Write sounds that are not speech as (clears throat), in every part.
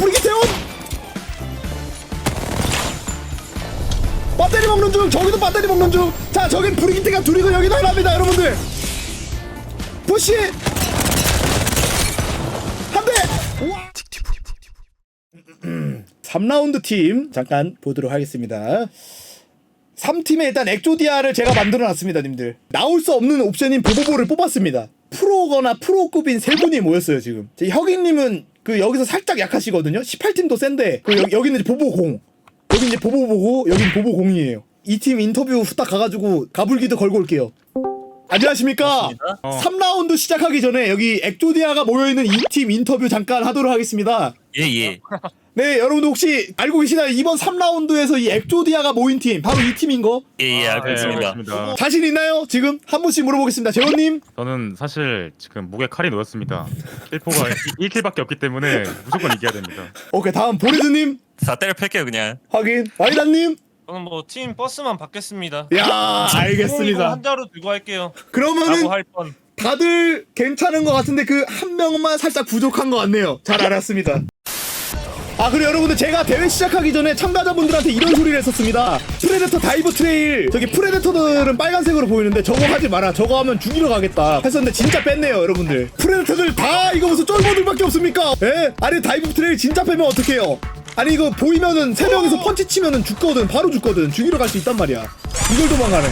브리기 태운 배터리 먹는 중 저기도 배터리 먹는 중자 저긴 브리기트가 둘이고 여기도 하나입니다 여러분들. 푸시! 한대! 3라운드 팀 잠깐 보도록 하겠습니다. 3팀에 일단 엑조디아를 제가 만들어 놨습니다 님들. 나올 수 없는 옵션인 보보보를 뽑았습니다. 프로거나 프로급인 세 분이 모였어요 지금. 제 혁이님은 그 여기서 살짝 약하시거든요? 18팀도 센데 그 여, 이제 보보공. 여기 이제 보보보고 여긴 보보공이에요. 이 팀 인터뷰 후딱 가가지고 가불기도 걸고 올게요 안녕하십니까 어. 3라운드 시작하기 전에 여기 엑조디아가 모여있는 이 팀 인터뷰 잠깐 하도록 하겠습니다 예, 예. 네 여러분들 혹시 알고 계시나요 이번 3라운드에서 이 엑조디아가 모인 팀 바로 이 팀인 거 예, 예, 알고 네, 있습니다. 알겠습니다. 자신 있나요? 지금 한 분씩 물어보겠습니다. 재원님. 저는 사실 지금 목에 칼이 놓였습니다. 1포가 1킬밖에 없기 때문에 무조건 이겨야 됩니다. 오케이 다음 보레드님 다 때려 팰게요, 그냥. 확인. 와이다님. 저는 뭐 팀 버스만 받겠습니다. 야 이거 알겠습니다. 한 자로 들고 할게요. 그러면은 라고 할 뻔. 다들 괜찮은 것 같은데 그 한 명만 살짝 부족한 것 같네요. 잘 알았습니다. 아 그리고 여러분들 제가 대회 시작하기 전에 참가자분들한테 이런 소리를 했었습니다. 프레데터 다이브 트레일. 저기 프레데터들은 빨간색으로 보이는데 저거 하지 마라. 저거 하면 죽이러 가겠다 했었는데 진짜 뺐네요 여러분들. 프레데터들 다 이거 무슨 쫄보들밖에 없습니까? 예? 아니 다이브 트레일 진짜 빼면 어떡해요? 아니 이거 보이면은 세 명이서 펀치 치면은 죽거든. 바로 죽거든. 죽이러 갈 수 있단 말이야. 이걸 도망가네.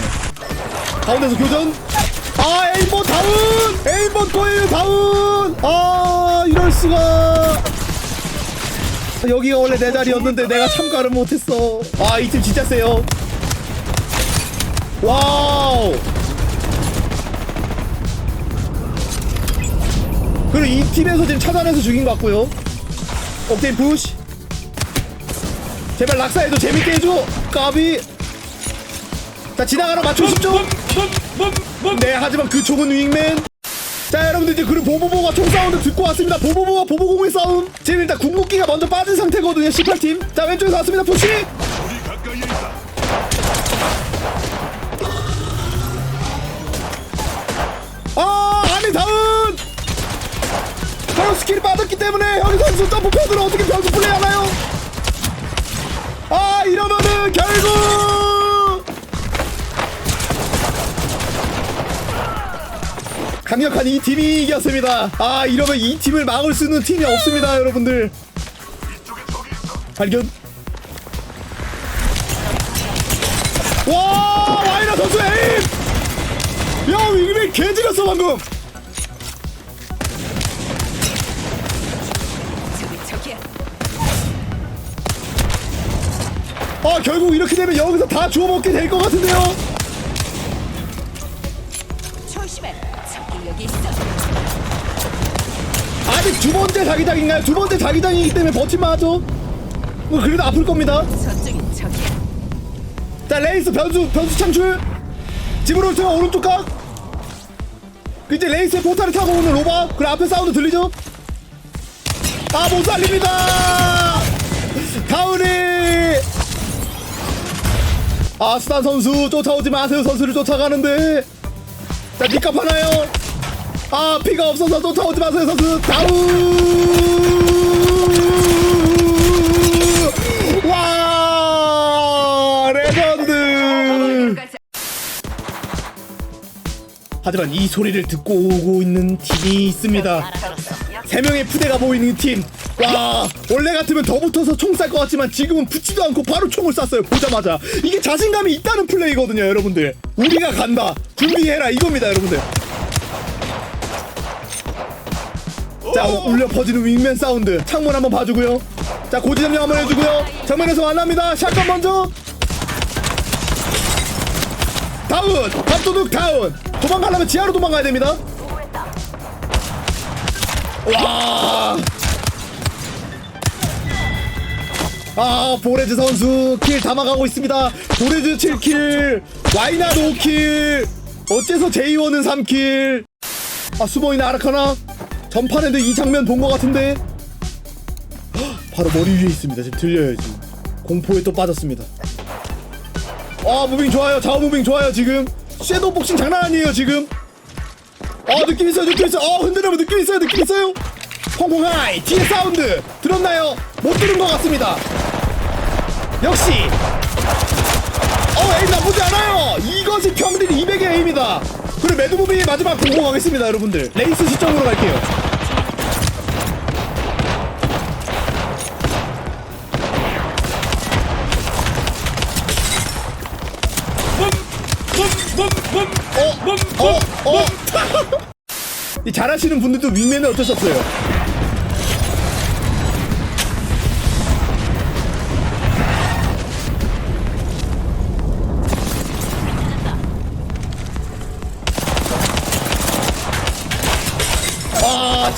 가운데서 교전. 아 에이번 다운! 에이번 거예요 다운! 아 이럴 수가 여기가 원래 내 자리였는데 내가 참가를 못했어. 아 이 팀 진짜 세요. 와우. 그리고 이 팀에서 지금 찾아내서 죽인 것 같고요. 옥테인 푸시 제발 낙사해줘. 재밌게 해줘. 까비. 자 지나가라. 맞춰주십시오 네 하지만 그 총은 윙맨 자 여러분들 이제 그리고 보보보가 총 사운드 듣고 왔습니다. 보보보와 보보공의 싸움. 지금 일단 궁극기가 먼저 빠진 상태거든요 18팀. 자 왼쪽에서 왔습니다. 푸시! 아 아니 다운! 바로 스킬이 빠졌기 때문에 여기 선수 점프 패드로 어떻게 변수 강력한 이 팀이 이겼습니다. 아 이러면 이 팀을 막을 수 있는 팀이 없습니다, 여러분들. 발견. 와 와이너 선수 에임. 야 윙맨 개지렸어 방금. 아 결국 이렇게 되면 여기서 다 주워 먹게 될 것 같은데요. 두 번째 자기장인가요? 두 번째 자기장이기 때문에 버티만 하죠. 뭐 그래도 아플 겁니다. 저쪽이 저기야. 자 레이스 변수 변수 창출. 집으로 제가 오른쪽 각. 그 이제 레이스의 포탈을 타고 오는 로바. 그래 앞에 사운드 들리죠? 아 못 살립니다. 가은이. 아 스탄 선수 쫓아오지 마세요. 선수를 쫓아가는데. 자 니값 하나요? 아 피가 없어서 쫓아오지 마세요 선수. 다운 와! 레전드! 하지만 이 소리를 듣고 오고 있는 팀이 있습니다. 세 명의 푸대가 보이는 팀. 와 원래 같으면 더 붙어서 총 쌀 것 같지만 지금은 붙지도 않고 바로 총을 쐈어요 보자마자. 이게 자신감이 있다는 플레이거든요 여러분들. 우리가 간다. 준비해라 이겁니다 여러분들 자 우- 울려 퍼지는 윙맨 사운드. 창문 한번 봐주고요. 자 고지 점령 한번 해주고요. 정면에서 만납니다. 샷건 먼저. 다운! 밥도둑 다운! 도망가려면 지하로 도망가야 됩니다. 와. 아, 보레즈 선수 킬 담아가고 있습니다. 보레즈 7킬, 와이나도 5킬, 어째서 제이원은 3킬. 아, 숨어있는 아라카나. 전판에도 이 장면 본 것 같은데. 헉, 바로 머리 위에 있습니다. 지금 들려요, 지금. 공포에 또 빠졌습니다. 아, 무빙 좋아요. 좌우 무빙 좋아요, 지금. 섀도우 복싱 장난 아니에요, 지금. 어 느낌 있어요 느낌 있어요 어 흔들면 느낌 있어요 느낌 있어요 홍콩 하이 뒤에 사운드 들었나요? 못 들은 것 같습니다. 역시 어 에임 나쁘지 않아요. 이것이 평균 200의 에임이다. 그리고 매드무비 마지막 공공하겠습니다, 여러분들. 레이스 시점으로 갈게요. 어, 어, 어. (laughs) 이 잘하시는 분들도 윙맨은 어쩔 수 없어요.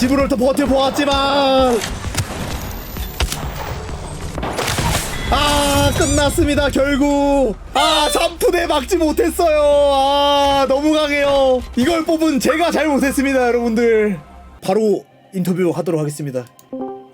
지브롤터 버텨보았지만. 아, 끝났습니다, 결국. 아, 점프대 막지 못했어요. 아, 너무 강해요. 이걸 뽑은 제가 잘 못했습니다, 여러분들. 바로 인터뷰 하도록 하겠습니다.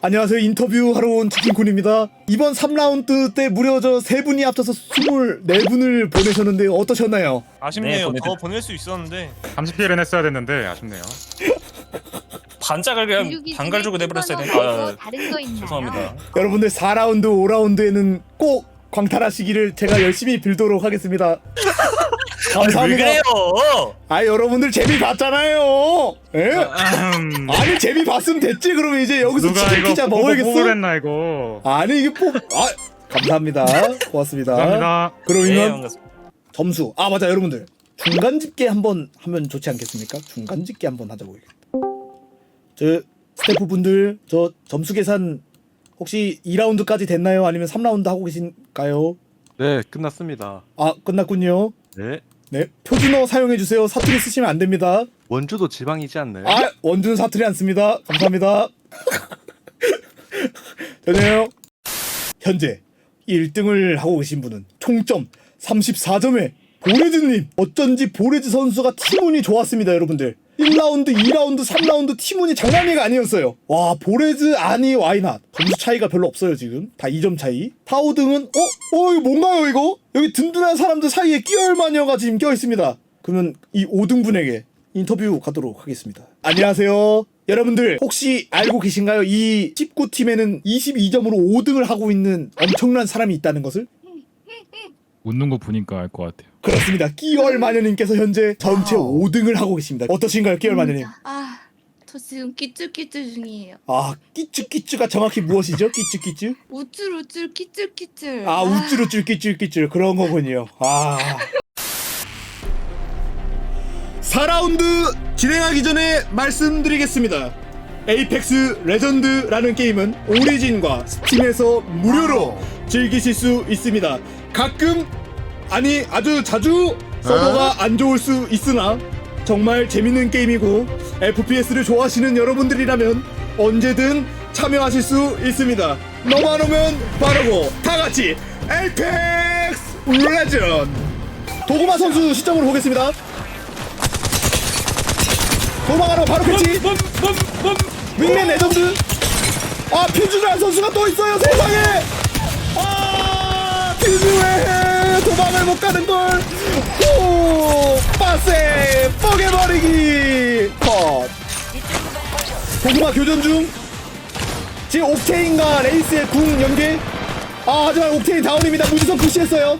안녕하세요. 인터뷰 하러 온 치킨쿤입니다. 이번 3라운드 때 무려 저세 분이 합쳐서 24분을 보내셨는데 어떠셨나요? 아쉽네요. 네, 더 보내드- 보낼 수 있었는데 30킬은 했어야 됐는데 아쉽네요. (laughs) 반짝을 그냥 단갈 주고 내버렸어야 되니까 아, 다른 거 있나요? 죄송합니다. 여러분들 4라운드, 5라운드에는 꼭 광탈하시기를 제가 열심히 빌도록 하겠습니다. (laughs) 왜 감사합니다. 그래요? 아 여러분들 재미 봤잖아요. 예? 음, 아니 재미 봤으면 됐지. 그러면 이제 여기서 누가 치킨 이거 피자 먹어야겠어? 뽑으랬나 이거. 아니 이게 뭐? 아 감사합니다. 고맙습니다. 감사합니다. 그러면 네, 반갑습니다. 점수. 아 맞아 여러분들 중간 집계 한번 하면 좋지 않겠습니까? 중간 집계 한번 하자고. 저 스태프분들 저 점수 계산 혹시 2라운드까지 됐나요? 아니면 3라운드 하고 계신가요? 네, 끝났습니다. 아 끝났군요. 네. 네 표준어 사용해 주세요. 사투리 쓰시면 안 됩니다. 원주도 지방이지 않나요? 아 원준 사투리 안 씁니다. 감사합니다. (laughs) 전혀요. 현재 1등을 하고 계신 분은 총점 34점에 보레즈님 어쩐지 보레즈 선수가 팀운이 좋았습니다 여러분들 1라운드 2라운드 3라운드 팀운이 장난이가 아니었어요 와 보레즈 아니 와이낫 점수 차이가 별로 없어요 지금 다 2점 차이 타오등은 어? 어 이거 뭔가요 이거? 여기 든든한 사람들 사이에 끼얼 마녀가 지금 껴있습니다 그러면 이 5등분에게 인터뷰 가도록 하겠습니다. 안녕하세요. 여러분들 혹시 알고 계신가요? 이 19팀에는 22점으로 5등을 하고 있는 엄청난 사람이 있다는 것을? 웃는 거 보니까 알 것 같아요. 그렇습니다. 끼얼 마녀님께서 현재 전체 5등을 하고 계십니다. 어떠신가요, 끼얼 마녀님? 아, 저 지금 끼쭈끼쭈 중이에요. 아, 끼쭈끼쭈가 정확히 무엇이죠? 끼쭈끼쭈? 우쭐 우쭐 끼쭈끼쭈. 아, 우쭈루쭈 끼쭈끼쭈 그런 거군요. 아. 4라운드 진행하기 전에 말씀드리겠습니다. 에이펙스 레전드라는 게임은 오리진과 스팀에서 무료로 즐기실 수 있습니다. 가끔 아니 아주 자주 서버가 안 좋을 수 있으나 정말 재밌는 게임이고 FPS를 좋아하시는 여러분들이라면 언제든 참여하실 수 있습니다. 너만 오면 빠르고 다 같이 에이펙스 레전드 도구마 선수 시점으로 보겠습니다. 도망가러 바로 패치. 윙맨 레전드. 아 퓨즈란 선수가 또 있어요 세상에 아 퓨즈왜 도망을 못 가는 걸 오 빠세 뻐개버리기. 컷. 고구마 교전 중 지금 옥테인과 레이스의 궁 연계. 아 하지만 옥테인 다운입니다. 무지성 푸시했어요.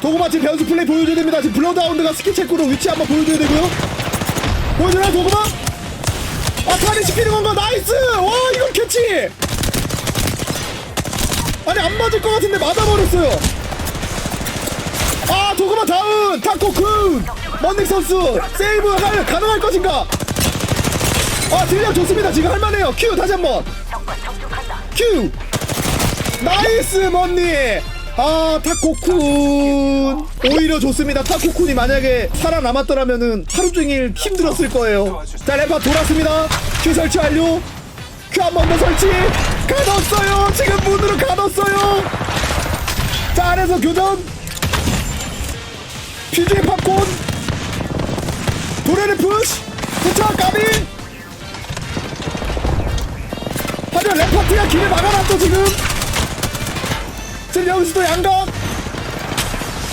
도구마 지금 변수 플레이 보여줘야 됩니다. 지금 블러드하운드가 스킬 체크로 위치 한번 보여줘야 되고요. 보여주나 도구마? 아 탈이 시키는 건가? 나이스! 와 이건 캐치 아니 안 맞을 것 같은데 맞아버렸어요. 아 도구마 다운! 타코쿤 먼닉 선수 세이브 할, 가능할 것인가? 아 딜량 좋습니다. 지금 할만해요. 큐 다시 한번. 큐 나이스 먼니 아 타코쿤 오히려 좋습니다. 타코쿤이 만약에 살아남았더라면은 하루 종일 힘들었을 거예요. 자 램파 돌았습니다. 큐 설치 완료. 큐 한 번 더 설치 가뒀어요. 지금 문으로 가뒀어요. 자 안에서 교전. 퓨즈의 팝콘. 도레르 푸시. 도착 까비. 하지만 램파트가 길을 막아놨죠 지금. 지금 여기서도 양각.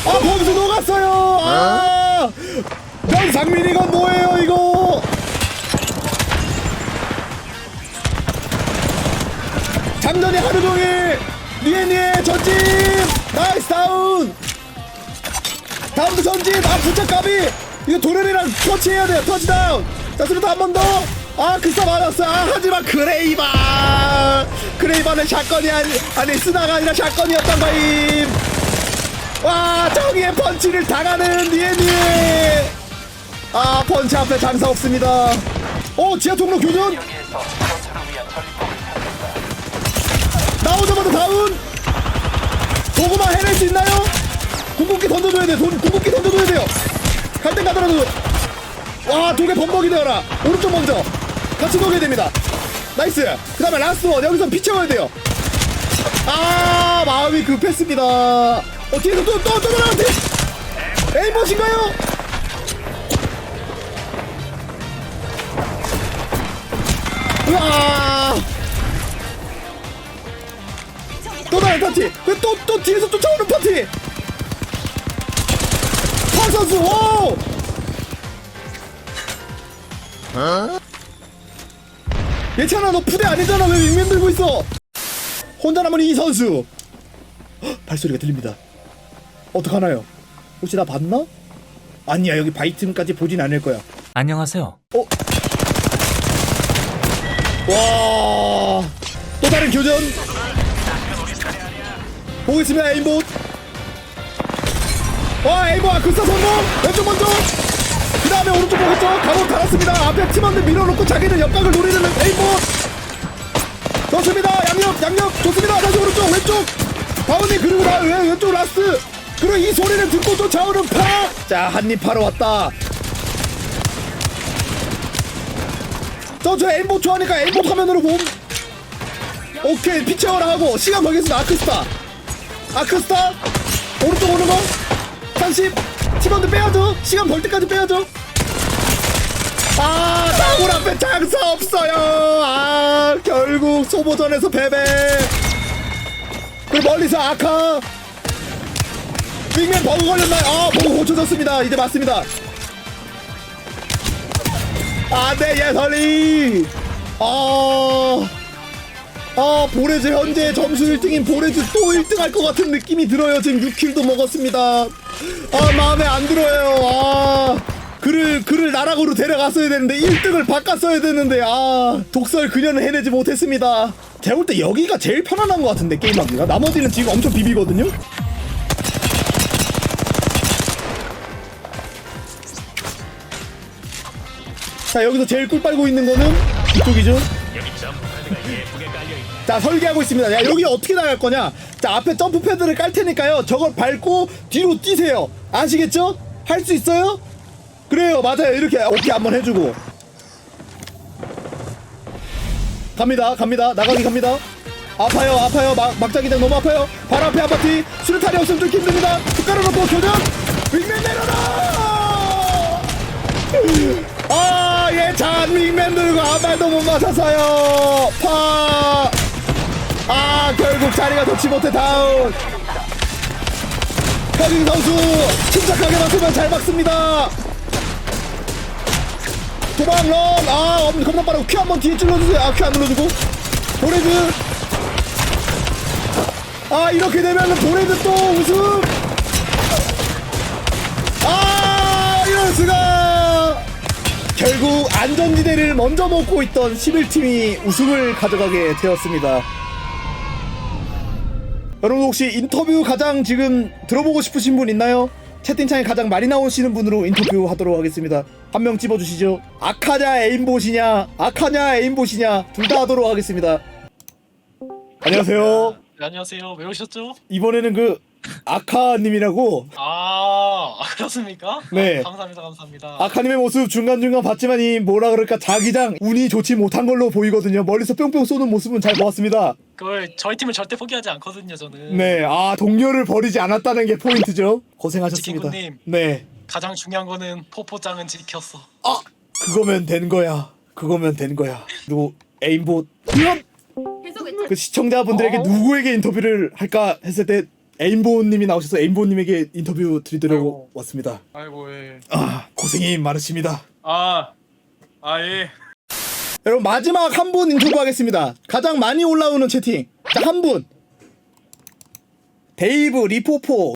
아 범수 녹았어요. 아. 명상민 이건 뭐예요 이거 장전이 하루 종일 니에니에 전진 나이스 다운! 다음도 전진 아 부착감이! 이거 도련이랑 터치해야 돼요. 터치다운! 자 수류탄 한번 더아 그싸 맞았어 아 하지만 그레이바! 그레이바는 샷건이 아니 아니 쓰나가 아니라 샷건이었던 거임! 와 저기에 펀치를 당하는 니에니 아 펀치 앞에 장사 없습니다. 어 지하 통로 교전 나오자마자 다운! 도구마 해낼 수 있나요? 궁극기 던져줘야 돼 돈, 궁극기 던져줘야 돼요. 갈 땐 가더라도. 와 독에 범벅이 되어라. 오른쪽 먼저. 같이 녹여야 됩니다. 나이스. 그 다음에 라스트 원. 여기서 피 채워야 돼요. 아 마음이 급했습니다. 어 뒤에서 또 또또 또 나한테 에이 무엇인가요? 으아 또 다른 파티. 왜또또 뒤에서 쫓아오는 파티. 파 선수 오! 예찬아 너 푸대 아니잖아. 왜 윙맨 들고 있어? 혼자 남은 이 선수. 헉, 발소리가 들립니다. 어떡하나요? 혹시 나 봤나? 아니야 여기 바이틈까지 보진 않을 거야. 안녕하세요. 와, 또 다른 교전. 보겠습니다, 에임봇. 와, 에임봇 아크스타 성공. 왼쪽 먼저. 그 다음에 오른쪽 보겠죠? 감옥 달았습니다. 앞에 팀원들 밀어놓고 자기는 옆각을 노리는 에임봇. 좋습니다. 양옆, 양옆. 좋습니다. 다시 오른쪽, 왼쪽. 가운데 그리고 나 왼- 왼쪽 라스트. 그리고 이 소리를 듣고 쫓아오는 파. 자, 한입 파러 왔다. 저, 저 에임봇 좋아하니까 에임봇 화면으로 봄. 오케이, 피치어라 하고, 시간 벌겠습니다. 아크스타. 아크스타. 오른쪽 오는 거. 30. 팀원들 빼야죠. 시간 벌 때까지 빼야죠. 아, 다굴 앞에 장사 없어요. 아, 결국 소보전에서 패배. 그리고 멀리서 아카. 빅맨 버그 걸렸나요? 아, 버그 고쳐졌습니다. 이제 맞습니다. 안돼 예설이 아, 아 보레즈 현재 점수 1등인 보레즈 또 1등 할 것 같은 느낌이 들어요. 지금 6킬도 먹었습니다. 아 마음에 안 들어요. 아 그를 그를 나락으로 데려갔어야 되는데 1등을 바꿨어야 되는데 아 독설 그녀는 해내지 못했습니다. 제가 볼 때 여기가 제일 편안한 것 같은데 게임하기가. 나머지는 지금 엄청 비비거든요. 자 여기서 제일 꿀 빨고 있는 거는 이쪽이죠 자 설계하고 있습니다. 야 여기 어떻게 나갈 거냐? 자 앞에 점프 패드를 깔 테니까요. 저걸 밟고 뒤로 뛰세요. 아시겠죠? 할 수 있어요? 그래요. 맞아요. 이렇게 오케이 한번 해주고. 갑니다. 갑니다. 나가기 갑니다. 아파요. 아파요. 막, 막자기장 너무 아파요. 바로 앞에 아파트 수류탄이 없으면 좀 힘듭니다. 툭 깔아놓고 교전. 윙맨 내려라! 아, 예, 잔윙맨 들고 아무 말도 못 맞았어요. 파. 아, 결국 자리가 좋지 못해 다운. 허진 선수 침착하게 맞으면 잘 막습니다. 도망 런. 아, 엄 겁나 빠르고 큐 한번 뒤에 찔러주세요. 아, 큐 안 눌러주고. 보레즈. 아, 이렇게 되면 보레즈 또 우승. 아, 이럴 수가. 결국 안전지대를 먼저 먹고 있던 11팀이 우승을 가져가게 되었습니다. 여러분 혹시 인터뷰 가장 지금 들어보고 싶으신 분 있나요? 채팅창에 가장 많이 나오시는 분으로 인터뷰 하도록 하겠습니다. 한 명 집어주시죠. 아카냐 에임봇이냐, 아카냐 에임봇이냐, 둘 다 하도록 하겠습니다. 안녕하세요. 네, 안녕하세요. 왜 오셨죠? 이번에는 그 아카님이라고 아, 아, 그렇습니까? 네. 아, 감사합니다, 감사합니다. 아카님의 모습 중간중간 봤지만 이 뭐라 그럴까 자기장 운이 좋지 못한 걸로 보이거든요. 멀리서 뿅뿅 쏘는 모습은 잘 보았습니다. 그걸 저희 팀을 절대 포기하지 않거든요, 저는. 네, 아 동료를 버리지 않았다는 게 포인트죠. 고생하셨습니다. 치킨군님. 네, 가장 중요한 거는 포포장은 지켰어. 아 그거면 된 거야. 그거면 된 거야. 그리고 에임봇 이런 그 시청자분들에게 누구에게 인터뷰를 할까 했을 때 에임보님이 나오셔서 에임보님에게 인터뷰 드리도록 왔습니다. 아이고, 예. 아 고생이 많으십니다. 아, 아, 예. 여러분 마지막 한 분 인터뷰하겠습니다. 가장 많이 올라오는 채팅. 자, 한 분. 데이브 리포포. 어?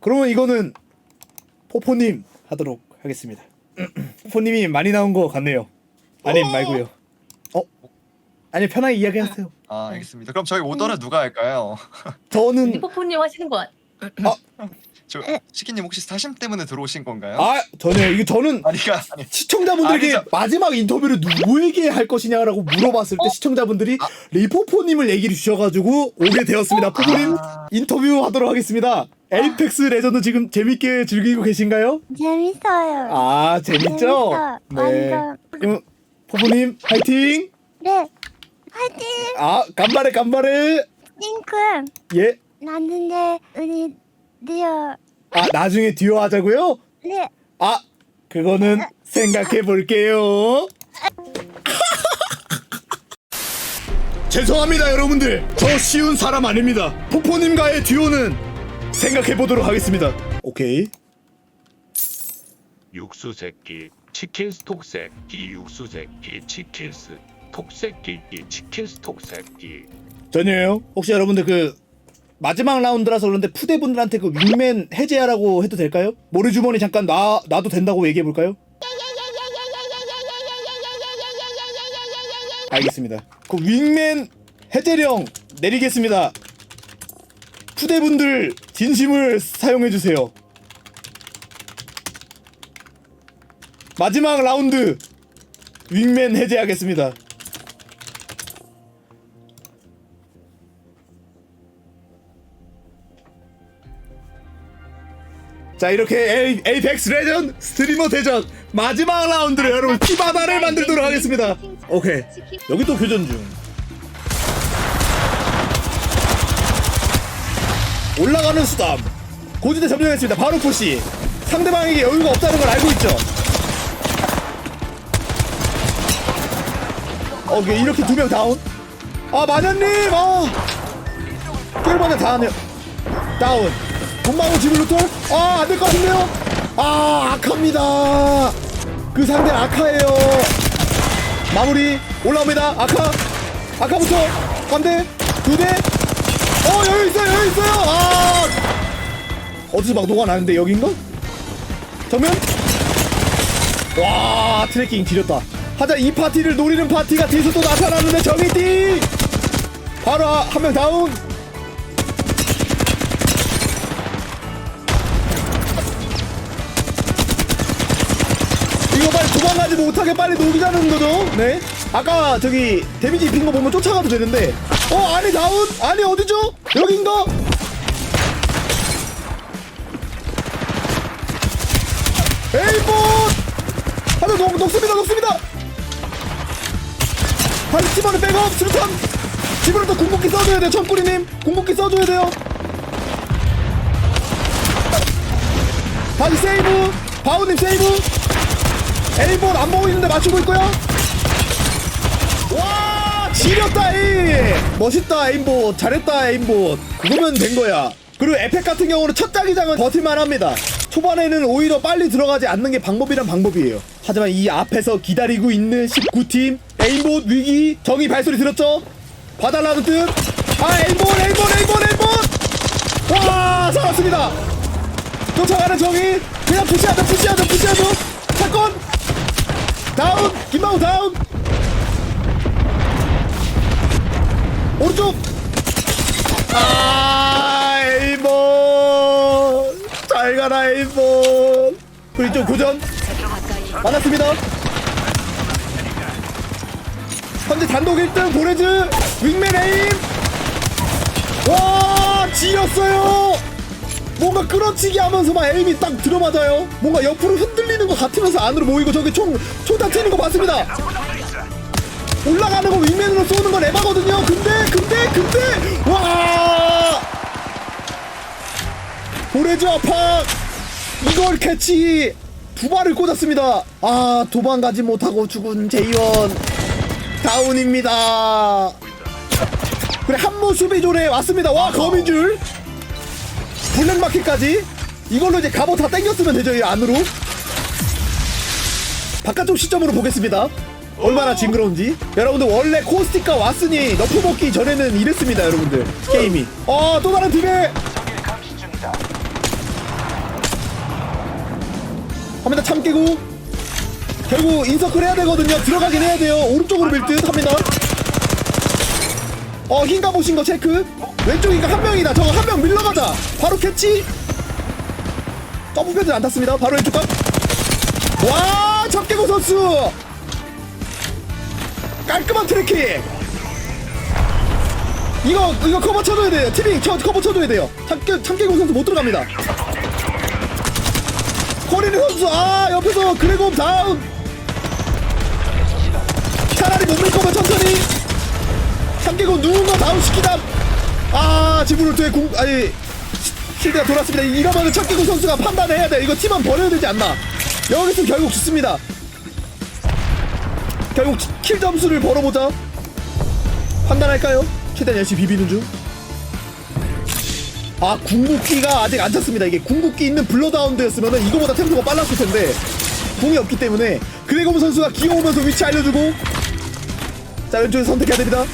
그러면 이거는 포포님 하도록 하겠습니다. (clears throat) 포포님이 많이 나온 것 같네요. 아님 말고요. 어? 아니 편하게 이야기하세요. 아 알겠습니다. 그럼 저희 오더는 누가 할까요? (laughs) 저는 리포포님 하시는 거저 시키님 혹시 사심 때문에 들어오신 건가요? 아 전혀 이게 저는 아니가 아니 시청자분들에게 아니죠. 마지막 인터뷰를 누구에게 할 것이냐라고 물어봤을 때 시청자분들이 리포포님을 얘기를 주셔가지고 오게 되었습니다. 포포님 아. 인터뷰 하도록 하겠습니다. 에이펙스 레전드 지금 재밌게 즐기고 계신가요? 재밌어요. 아 재밌죠? 재밌어요. 네. 완전. 그럼 포포님 화이팅! 네. 화이팅! 아 간발에 간발에 링크. 예. 났는데 우리 리어. 아 나중에 듀오 하자고요? 네. 아 그거는 생각해 볼게요. (laughs) 죄송합니다 여러분들 저 쉬운 사람 아닙니다 포포님과의 듀오는 생각해 보도록 하겠습니다 오케이 육수 새끼 치킨 스톡 새끼 육수 새끼 치킨 스 톡 새끼 치킨 스톡 새끼. 전혀요? 혹시 여러분들 그 마지막 라운드라서 그런데 푸대분들한테 그 윙맨 해제하라고 해도 될까요? 모래 주머니 잠깐 놔, 놔도 된다고 얘기해 볼까요? 알겠습니다. 그 윙맨 해제령 내리겠습니다. 푸대분들 진심을 사용해 주세요. 마지막 라운드 윙맨 해제하겠습니다 자 이렇게 에이, 에이펙스 레전 스트리머 대전 마지막 라운드를 여러분 티바다를 만들도록 하겠습니다. 오케이. 여기 또 교전 중. 올라가는 수담 고지대 점령했습니다. 바로 푸시. 상대방에게 여유가 없다는 걸 알고 있죠? 오케이 이렇게 두 명 다운? 아 마녀님! 아! 깰마냐 다 하네요. 다운 돈마고 집을 루톨? 아, 안 될 것 같은데요? 아, 악합니다. 그 상대 악하예요. 마무리 올라옵니다. 아카. 아카부터 한 대, 두 대. 어, 여기 있어요, 여기 있어요. 아, 어디서 막 녹아 나는데 여긴가? 정면? 와, 트래킹 지렸다. 하자 이 파티를 노리는 파티가 뒤에서 또 나타났는데 정이띠. 바로 한 명 다운. 도망가지 못하게 빨리 녹이자는 거죠? 네. 아까 저기 데미지 입힌 거 보면 쫓아가도 되는데. 어, 아니 다운? 아니 어디죠? 여긴가? 에이봇! 하나 녹, 녹습니다, 녹습니다! 다시 팀원을 백업, 수류탄! 집으로 또 궁극기 써줘야 돼요, 청꾸리님! 궁극기 써줘야 돼요! 다시 세이브! 바우님 세이브! 에이본 안 보고 있는데 맞추고 있고요. 와 지렸다 이 멋있다 에임봇 잘했다 에임봇 그거면 된 거야. 그리고 에펙 같은 경우는 첫 자기장은 버틸만 합니다. 초반에는 오히려 빨리 들어가지 않는 게 방법이란 방법이에요. 하지만 이 앞에서 기다리고 있는 19팀 에임봇 위기 정의 발소리 들었죠? 봐달라는 뜻. 아 에임봇 에임봇 에임봇 에임봇 와 살았습니다. 쫓아가는 정의 그냥 푸시하자 푸시하자 푸시하죠. 사건 다운 김마우 다운 오른쪽. 아 에이본 잘 가라 에이본 그리고 이쪽 교전. 만났습니다. 현재 단독 1등 보레즈 윙맨 에임. 와 지렸어요 뭔가 끌어치기 하면서 막 에임이 딱 들어맞아요. 뭔가 옆으로 흔들리는 것 같으면서 안으로 모이고 저기 총, 총다 튀는 거 봤습니다. 올라가는 거 윙맨으로 쏘는 건 에바거든요. 근데, 근데, 근데, 와! 보레즈 아파! 이걸 캐치! 두 발을 꽂았습니다. 아, 도망가지 못하고 죽은 제이원. 다운입니다. 그래, 한모 수비존에 왔습니다. 와, 검인 줄. 블랙마켓까지? 이걸로 이제 갑옷 다 땡겼으면 되죠 이 안으로. 바깥쪽 시점으로 보겠습니다. 얼마나 징그러운지. 여러분들 원래 코스틱과 왓슨이 너프 먹기 전에는 이랬습니다 여러분들. 게임이. 어또 다른 팀에! 합니다 참 깨고 결국 인서클 해야 되거든요. 들어가긴 해야 돼요. 오른쪽으로 밀듯 합니다 어 흰가 보신 거 체크? 왼쪽인가? 한 명이다. 저거 한 명 밀러가자. 바로 캐치. 점프패드 안 탔습니다. 바로 왼쪽 각와 참깨고 선수. 깔끔한 트래킹 이거 이거 커버 쳐줘야 돼요. 티빙 쳐, 커버 쳐줘야 돼요. 참깨 참깨고 선수 못 들어갑니다. 코리네 선수 아 옆에서 그레곰 다운. 차라리 못 밀 거면 천천히 참깨고 누군가 다운 시키다. 아 지브롤트의 공 아니 시- 실드가 돌았습니다. 이러면은 참깨고 선수가 판단해야 돼. 이거 팀만 버려야 되지 않나. 여기서 결국 죽습니다. 결국 킬 점수를 벌어보자. 판단할까요? 최대한 열심히 비비는 중. 아 궁극기가 아직 안 찼습니다. 이게 궁극기 있는 블러다운드였으면 이거보다 템포가 빨랐을 텐데 궁이 없기 때문에. 그레고무 선수가 기어오면서 위치 알려주고. 자 왼쪽에서 선택해야 됩니다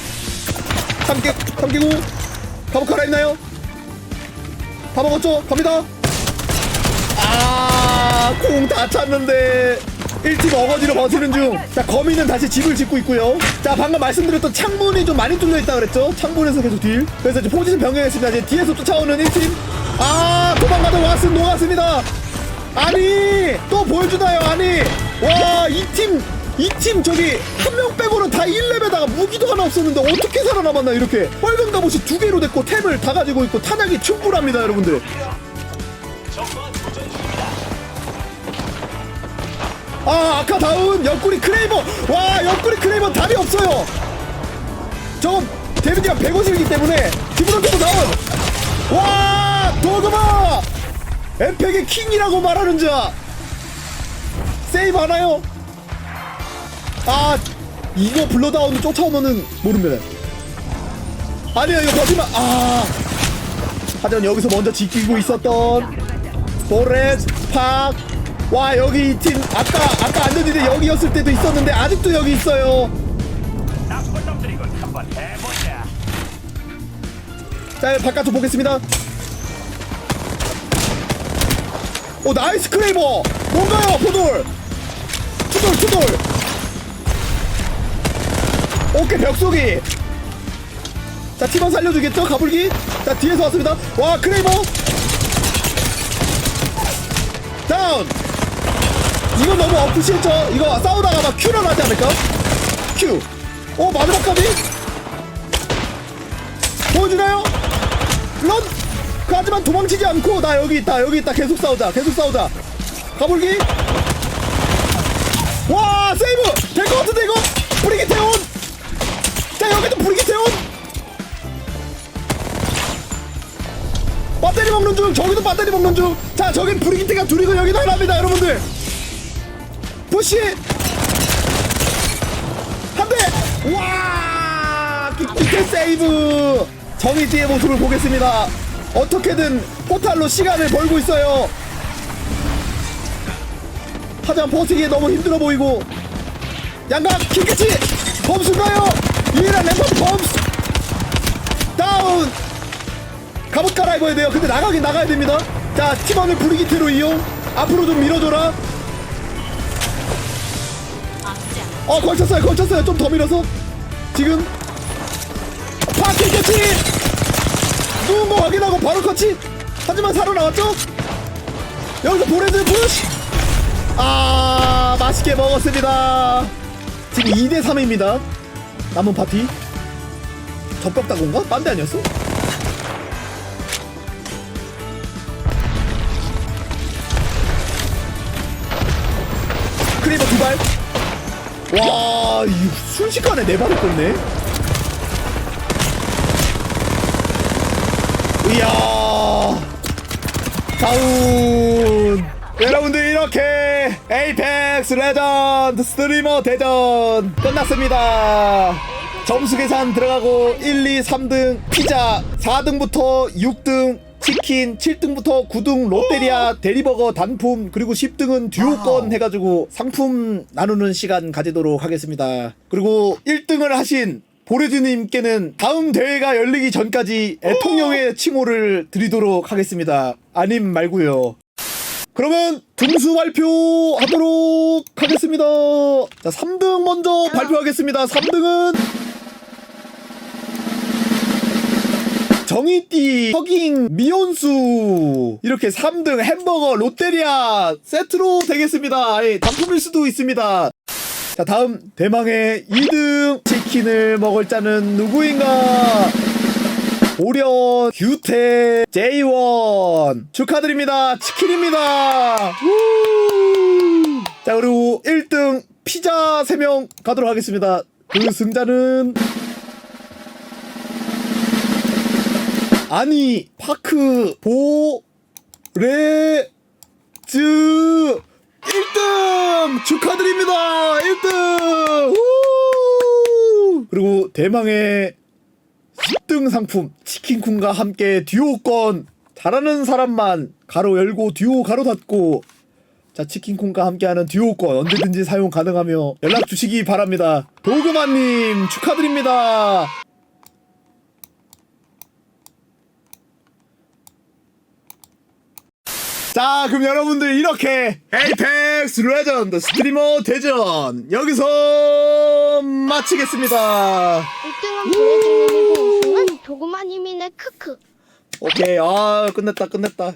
3개 3개고 갑옷 갈아입나요? 다 먹었죠? 갑니다 아공 다 찼는데 1팀 어거지로 버티는 중. 자, 거미는 다시 집을 짓고 있고요. 자, 방금 말씀드렸던 창문이 좀 많이 뚫려 있다 그랬죠? 창문에서 계속 뒤. 그래서 이제 포지션 변경했습니다. 이제 뒤에서 쫓아오는 1팀. 아, 도망가다 왔습 녹았습니다. 아니, 또 보여주나요? 아니, 와, 이 팀, 이 팀 저기 한 명 빼고는 다 1렙에다가 무기도 하나 없었는데 어떻게 살아남았나 이렇게. 빨간 갑옷이 두 개로 됐고 템을 다 가지고 있고 탄약이 충분합니다 여러분들. 아 아까 다운! 옆구리 크레이버! 와 옆구리 크레이버 답이 없어요! 저건 데미지가 150이기 때문에 디브런트도 다운! 와 도그마! 엠팩의 킹이라고 말하는 자! 세이브 하나요 아 이거 블러다운을 쫓아오면은 모릅니다. 아니야 이거 버티면 아. 하지만 여기서 먼저 지키고 있었던 보레스 팍와 여기 이 팀 아까 아까 안 됐는데 여기였을 때도 있었는데 아직도 여기 있어요. 자 바깥쪽 보겠습니다. 오 나이스 크레이버! 뭔가요 포돌? 투돌 투돌 오케이 벽속이. 자 팀원 살려주겠죠? 가불기? 자 뒤에서 왔습니다. 와 크레이버. 다운. 이건 너무 엎으시죠 이거 싸우다가 막 큐런 하지 않을까? 큐오 마지막까지 보여주나요? 런. 그, 하지만 도망치지 않고 나 여기 있다 여기 있다. 계속 싸우자 계속 싸우자. 가불기. 와 세이브. 될 것 같은데 이거? 브리기테온. 자 여기도 브리기테온 배터리 먹는 중 저기도 배터리 먹는 중자 저긴 브리기테가 둘이고 여기도 하나입니다 여러분들. 푸시! 한대 와! 기계 세이브! 정의띠의 모습을 보겠습니다. 어떻게든 포탈로 시간을 벌고 있어요. 하지만 버티기 너무 힘들어 보이고. 양각 킥캐치! 범수인가요 유일한 램퍼 범수 다운. 갑옷 갈아입어야 돼요. 근데 나가긴 나가야 됩니다. 자 팀원을 브리기테로 이용. 앞으로 좀 밀어줘라. 어 걸쳤어요. 걸쳤어요. 좀 더 밀어서. 지금. 파킹 캐치! 누운 거 확인하고 바로 커치! 하지만 살아나왔죠? 여기서 보레드 푸시! 아 맛있게 먹었습니다. 지금 2대3입니다 남은 파티? 접벽다고인가? 딴데 아니었어? 크리버 두 발? 와 이거 순식간에 네 발을 꽂네. 이야. 다운. 여러분들 이렇게 에이펙 스 레전드 스트리머 대전 끝났습니다 점수 계산 들어가고 1, 2, 3등 피자 4등부터 6등 치킨 7등부터 9등 롯데리아 대리버거 단품 그리고 10등은 듀오권 해가지고 상품 나누는 시간 가지도록 하겠습니다. 그리고 1등을 하신 보레즈님께는 다음 대회가 열리기 전까지 애통령의 칭호를 드리도록 하겠습니다. 아님 말고요. 그러면 등수 발표하도록 하겠습니다. 자, 3등 먼저 발표하겠습니다. 3등은 정이띠, 허깅, 미온수 이렇게 3등 햄버거 롯데리아 세트로 되겠습니다. 예, 단품일 수도 있습니다. 자 다음 대망의 2등 치킨을 먹을 자는 누구인가? 오련, 규태, 제이원 축하드립니다. 치킨입니다. 우! 자 그리고 1등 피자 3명 가도록 하겠습니다. 그 승자는 아니 파크 보레즈 1등 축하드립니다 1등 우! 그리고 대망의 10등 상품 치킨쿤과 함께 듀오권. 잘하는 사람만 가로 열고 듀오 가로 닫고. 자 치킨콘과 함께하는 듀오권 언제든지 사용 가능하며 연락 주시기 바랍니다. 도그마님 축하드립니다 자 그럼 여러분들 이렇게 에이펙스 레전드 스트리머 대전 여기서 마치겠습니다. 1등은 보여주님이고 우승은 힘이네 크크. 오케이. 아 끝냈다 끝냈다